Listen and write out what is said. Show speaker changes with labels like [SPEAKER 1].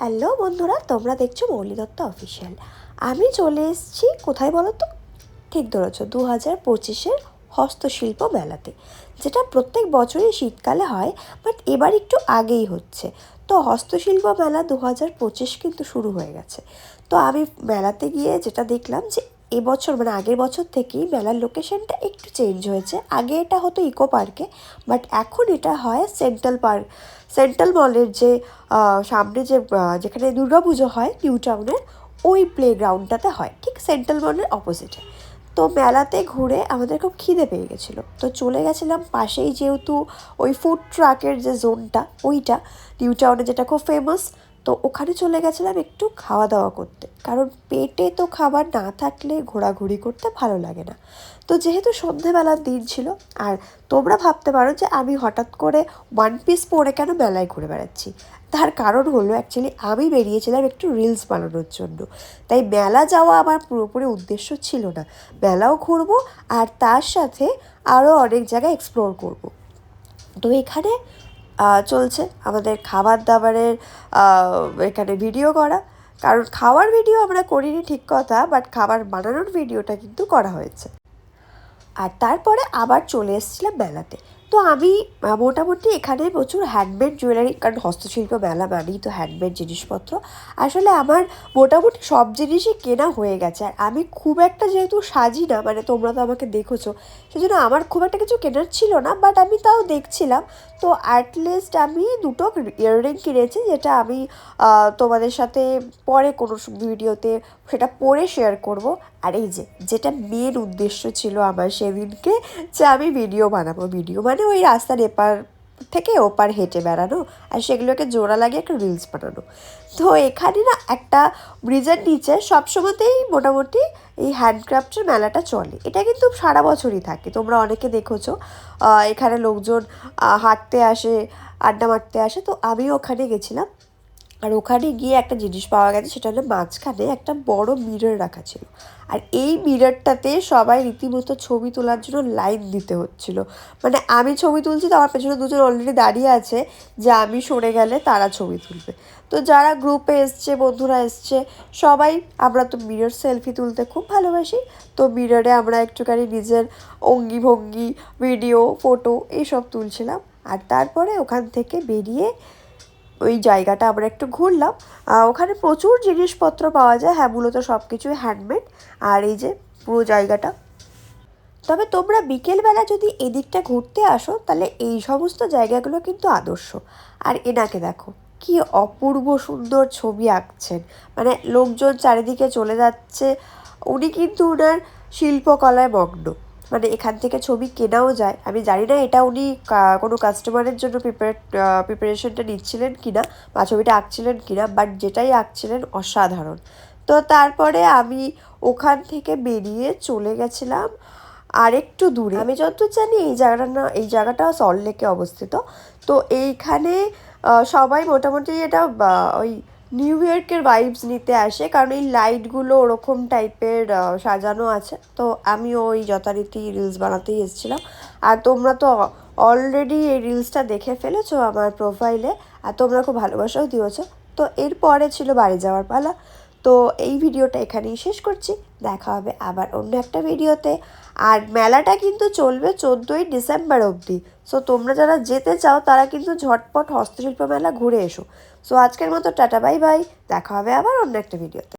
[SPEAKER 1] Hello বন্ধুরা, তোমরা দেখছ মৌলি দত্ত অফিসিয়াল আমি চলে এসেছি, কোথায় বলো তো? ঠিক ধরেছ দু হাজার পঁচিশের হস্তশিল্প মেলাতে, যেটা প্রত্যেক বছরই শীতকালে হয় বাট এবার একটু আগেই হচ্ছে। তো হস্তশিল্প মেলা দু হাজার পঁচিশ কিন্তু শুরু হয়ে গেছে। তো আমি মেলাতে গিয়ে যেটা দেখলাম যে এবছর মানে আগের বছর থেকেই মেলার লোকেশনটা একটু চেঞ্জ হয়েছে। আগে এটা হতো ইকো পার্কে বাট এখন এটা হয় সেন্ট্রাল পার্ক সেন্ট্রাল মলের যে সামনে যে যেখানে দুর্গাপুজো হয় নিউ টাউনের ওই প্লেগ্রাউন্ডটাতে হয়। ঠিক সেন্ট্রাল মলের অপোজিটে তো মেলাতে ঘুরে আমাদের খুব খিদে পেয়ে গেছিল। তো চলে গেছিলাম পাশেই যেহেতু ওই ফুড ট্রাকের যে জোনটা ওইটা নিউ টাউনে যেটা খুব ফেমাস তো ওখানে চলে গেছিলাম একটু খাওয়া দাওয়া করতে। কারণ পেটে তো খাবার না থাকলে ঘোরাঘুরি করতে ভালো লাগে না। তো যেহেতু সন্ধেবেলার দিন ছিল, আর তোমরা ভাবতে পারো যে আমি হঠাৎ করে ওয়ান পিস পরে কেন মেলায় ঘুরে বেড়াচ্ছি? তার কারণ হলো অ্যাকচুয়ালি আমি বেরিয়েছিলাম একটু রিলস বানানোর জন্য। তাই মেলা যাওয়া আমার পুরোপুরি উদ্দেশ্য ছিল না। মেলাও ঘুরবো, আর তার সাথে আরও অনেক জায়গায় এক্সপ্লোর করব। তো এখানে চলছে। আমাদের খাবার দাবারের এখানে ভিডিও করা। কারণ খাওয়ার ভিডিও আমরা করিনি, ঠিক কথা বাট খাবার বানানোর ভিডিওটা কিন্তু করা হয়েছে। আর তারপরে আবার চলে এসেছিলাম মেলাতে তো আমি মোটামুটি এখানে প্রচুর হ্যান্ডমেড জুয়েলারি কারণ হস্তশিল্প মেলা মানেই তো হ্যান্ডমেড জিনিসপত্র। আসলে আমার মোটামুটি সব জিনিসই কেনা হয়ে গেছে। আর আমি খুব একটা যেহেতু সাজি না মানে তোমরা তো আমাকে দেখেছ, সেজন্য আমার খুব একটা কিছু কেনার ছিল না বাট আমি তাও দেখছিলাম। তো অ্যাটলিস্ট আমি দুটো ইয়াররিং কিনেছি, যেটা আমি তোমাদের সাথে পরে কোনো ভিডিওতে সেটা পরে শেয়ার করব। আর এই যে, যেটা মেন উদ্দেশ্য ছিল আমার সেদিনকে যে আমি ভিডিও বানাবো ভিডিও মানে ওই রাস্তার এপার থেকে ওপার হেঁটে বেড়ানো আর সেগুলোকে জোড়া লাগিয়ে একটা রিলস বানানো। তো এখানে না একটা ব্রিজের নিচে সবসময়তেই মোটামুটি এই হ্যান্ডক্রাফটের মেলাটা চলে। এটা কিন্তু সারা বছরই থাকে, তোমরা অনেকে দেখেছ। এখানে লোকজন হাঁটতে আসে, আড্ডা মারতে আসে। তো আমিও ওখানে গেছিলাম। আর ওখানে গিয়ে একটা জিনিস পাওয়া গেছে, সেটা হলো মাঝখানে একটা বড় মিরর রাখা ছিল। আর এই মিররটাতে সবাই রীতিমতো ছবি তোলার জন্য লাইন দিতে হচ্ছিল। মানে আমি ছবি তুলছি, তো আমার পেছনে দুজন অলরেডি দাঁড়িয়ে আছে, যে আমি সরে গেলে তারা ছবি তুলবে। তো যারা গ্রুপে এসছে, বন্ধুরা এসছে, সবাই আমরা তো মিরর সেলফি তুলতে খুব ভালোবাসি। তো মিররে আমরা একটুখানি নিজের অঙ্গি ভঙ্গি ভিডিও ফটো এইসব তুলছিলাম। আর তারপরে ওখান থেকে বেরিয়ে ওই জায়গাটা আমরা একটু ঘুরলাম। ওখানে প্রচুর জিনিসপত্র পাওয়া যায়। হ্যাঁ মূলত সব কিছুই হ্যান্ডমেড আর এই যে পুরো জায়গাটা। তবে তোমরা বিকেলবেলা যদি এদিকটা ঘুরতে আসো, তাহলে এই সমস্ত জায়গাগুলো কিন্তু আদর্শ। আর এনাকে দেখো, কি অপূর্ব সুন্দর ছবি আঁকছেন। মানে লোকজন চারিদিকে চলে যাচ্ছে। উনি কিন্তু ওনার শিল্পকলায় মগ্ন। মানে এখান থেকে ছবি কেনাও যায়। আমি জানি না এটা উনি কোনো কাস্টমারের জন্য প্রিপার প্রিপারেশনটা নিচ্ছিলেন কি না বা ছবিটা আঁকছিলেন কি না বাট যেটাই আঁকছিলেন অসাধারণ। তো তারপরে আমি ওখান থেকে বেরিয়ে চলে গেছিলাম আর একটু দূরে। আমি যতদূর জানি এই জায়গাটা না, এই জায়গাটা সল্টলেকে অবস্থিত। তো এইখানে সবাই মোটামুটি এটা ওই নিউ ইয়র্কের ভাইবস নিতে আসে, কারণ এই লাইটগুলো ওরকম টাইপের সাজানো আছে। তো আমিও ওই যথারীতি রিলস বানাতেই এসেছিলাম। আর তোমরা তো অলরেডি এই রিলসটা দেখে ফেলেছো আমার প্রোফাইলে আর তোমরা খুব ভালোবাসাও দিয়েছ। তো এরপরে ছিল বাড়ি যাওয়ার পালা। তো এই ভিডিওটা এখানেই শেষ করছি। দেখা হবে আবার অন্য একটা ভিডিওতে। আর মেলাটা কিন্তু চলবে চোদ্দোই ডিসেম্বর অবধি। সো তোমরা যারা যেতে চাও, তারা কিন্তু ঝটপট হস্তশিল্প মেলা ঘুরে এসো। সো আজকের মতো টাটা, বাই বাই। দেখা হবে আবার অন্য একটা ভিডিওতে।